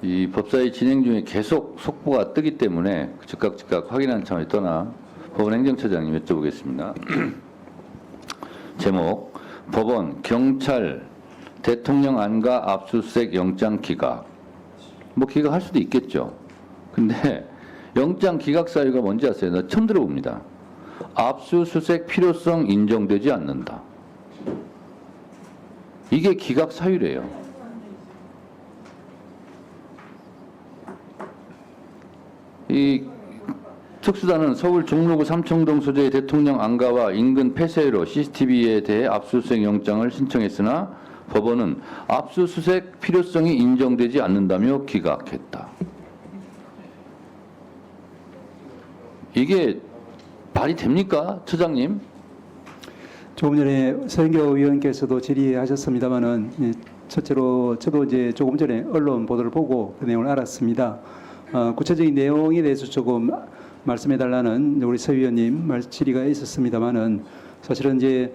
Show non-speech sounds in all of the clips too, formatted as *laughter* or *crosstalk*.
이 법사위 진행 중에 계속 속보가 뜨기 때문에 즉각 즉각 확인하는 차원에 떠나 법원 행정처장님 여쭤보겠습니다. *clears throat* 제목 법원 경찰 대통령 안가 압수수색 영장 기각 뭐 기각할 수도 있겠죠. 근데 영장 기각 사유가 뭔지 아세요? 나 처음 들어봅니다. 압수수색 필요성 인정되지 않는다. 이게 기각 사유래요. 이 특수단은 서울 종로구 삼청동 소재의 대통령 안가와 인근 폐쇄로 CCTV에 대해 압수수색 영장을 신청했으나 법원은 압수수색 필요성이 인정되지 않는다며 기각했다. 이게 말이 됩니까, 처장님? 조금 전에 서영교 의원께서도 질의하셨습니다마는 예, 첫째로 저도 이제 조금 전에 언론 보도를 보고 그 내용을 알았습니다. 어, 구체적인 내용에 대해서 조금 말씀해 달라는 우리 서 의원님 말 질의가 있었습니다마는 사실은 이제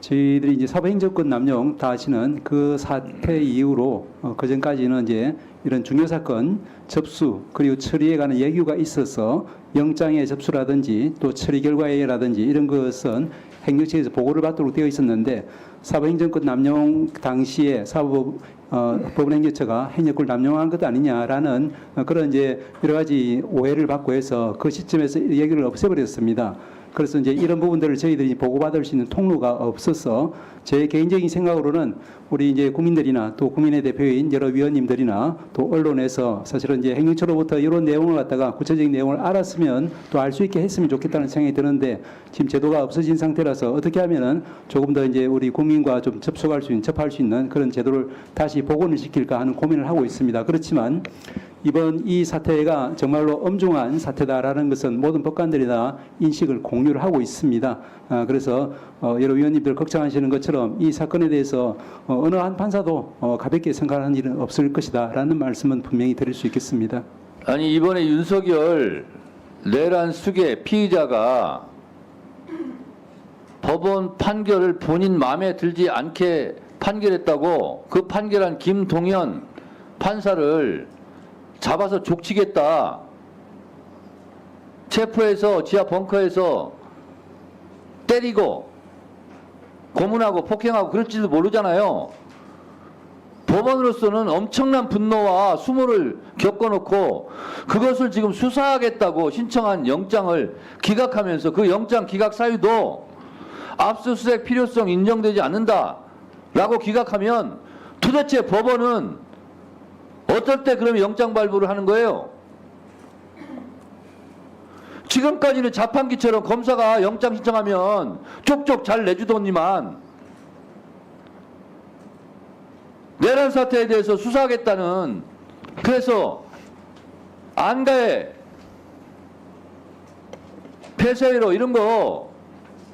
저희들이 이제 사법행정권 남용 다 아시는 그 사태 이후로 어, 그 전까지는 이제 이런 중요 사건 접수 그리고 처리에 관한 예규가 있어서 영장의 접수라든지 또 처리 결과에라든지 이런 것은 행정처에서 보고를 받도록 되어 있었는데 사법행정권 남용 당시에 사법 어, 법원행정처가 행정권을 남용한 것 아니냐라는 어, 그런 이제 여러 가지 오해를 받고 해서 그 시점에서 얘기를 없애버렸습니다. 그래서 이제 이런 부분들을 저희들이 보고받을 수 있는 통로가 없어서 제 개인적인 생각으로는 우리 이제 국민들이나 또 국민의 대표인 여러 위원님들이나 또 언론에서 사실은 이제 행정처로부터 이런 내용을 갖다가 구체적인 내용을 알았으면 또 알 수 있게 했으면 좋겠다는 생각이 드는데 지금 제도가 없어진 상태라서 어떻게 하면은 조금 더 이제 우리 국민과 좀 접촉할 수 있는 접할 수 있는 그런 제도를 다시 복원을 시킬까 하는 고민을 하고 있습니다. 그렇지만 이번 이 사태가 정말로 엄중한 사태다라는 것은 모든 법관들이 다 인식을 공유를 하고 있습니다. 아, 그래서 어, 여러 위원님들 걱정하시는 것처럼 이 사건에 대해서 어, 어느 한 판사도 어, 가볍게 생각하는 일은 없을 것이다라는 말씀은 분명히 드릴 수 있겠습니다. 아니 이번에 윤석열 내란 수계 피의자가 법원 판결을 본인 마음에 들지 않게 판결했다고 그 판결한 김동연 판사를 잡아서 족치겠다. 체포해서 지하 벙커에서 때리고 고문하고 폭행하고 그럴지도 모르잖아요. 법원으로서는 엄청난 분노와 수모를 겪어놓고 그것을 지금 수사하겠다고 신청한 영장을 기각하면서 그 영장 기각 사유도 압수수색 필요성 인정되지 않는다라고 기각하면 도대체 법원은 어떨 때 그러면 영장 발부를 하는 거예요? 지금까지는 자판기처럼 검사가 영장 신청하면 쪽쪽 잘 내주더니만 내란 사태에 대해서 수사하겠다는 그래서 안가에 폐쇄로 이런 거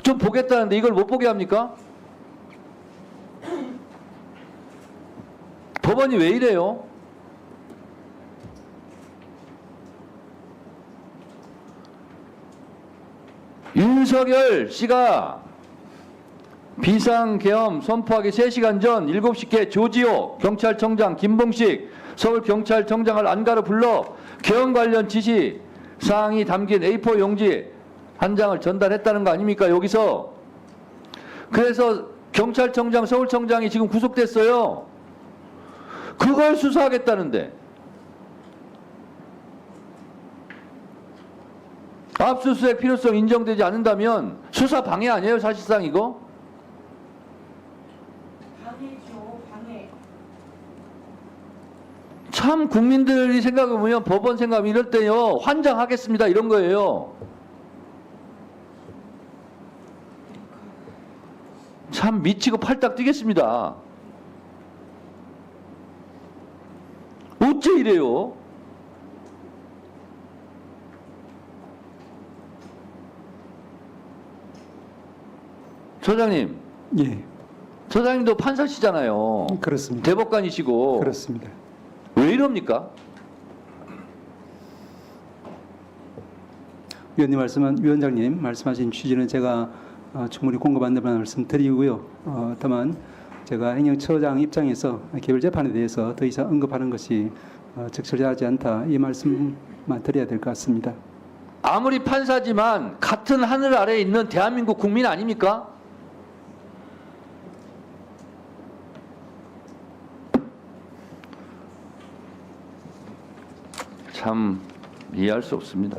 좀 보겠다는데 이걸 못 보게 합니까? 법원이 왜 이래요? 윤석열 씨가 비상 계엄 선포하기 3시간 전 7시께 조지호 경찰청장 김봉식 서울경찰청장을 안가로 불러 계엄 관련 지시 사항이 담긴 A4 용지 한 장을 전달했다는 거 아닙니까 여기서? 그래서 경찰청장 서울청장이 지금 구속됐어요. 그걸 수사하겠다는데 압수수색 필요성 인정되지 않는다면 수사 방해 아니에요 사실상 이거? 방해죠, 방해. 참 국민들이 생각해보면 법원 생각하면 이럴 때요 환장하겠습니다 이런 거예요. 참 미치고 팔딱 뛰겠습니다. 어째 이래요 소장님 예, 소장님도 판사시잖아요 그렇습니다. 대법관이시고 그렇습니다. 왜 이럽니까? 위원님 말씀은 위원장님 말씀하신 취지는 제가 어, 충분히 공감한다는 말씀 드리고요. 어, 다만 제가 행정처장 입장에서 개별 재판에 대해서 더 이상 언급하는 것이 어, 적절하지 않다 이 말씀만 드려야 될 것 같습니다. 아무리 판사지만 같은 하늘 아래에 있는 대한민국 국민 아닙니까? 참 이해할 수 없습니다.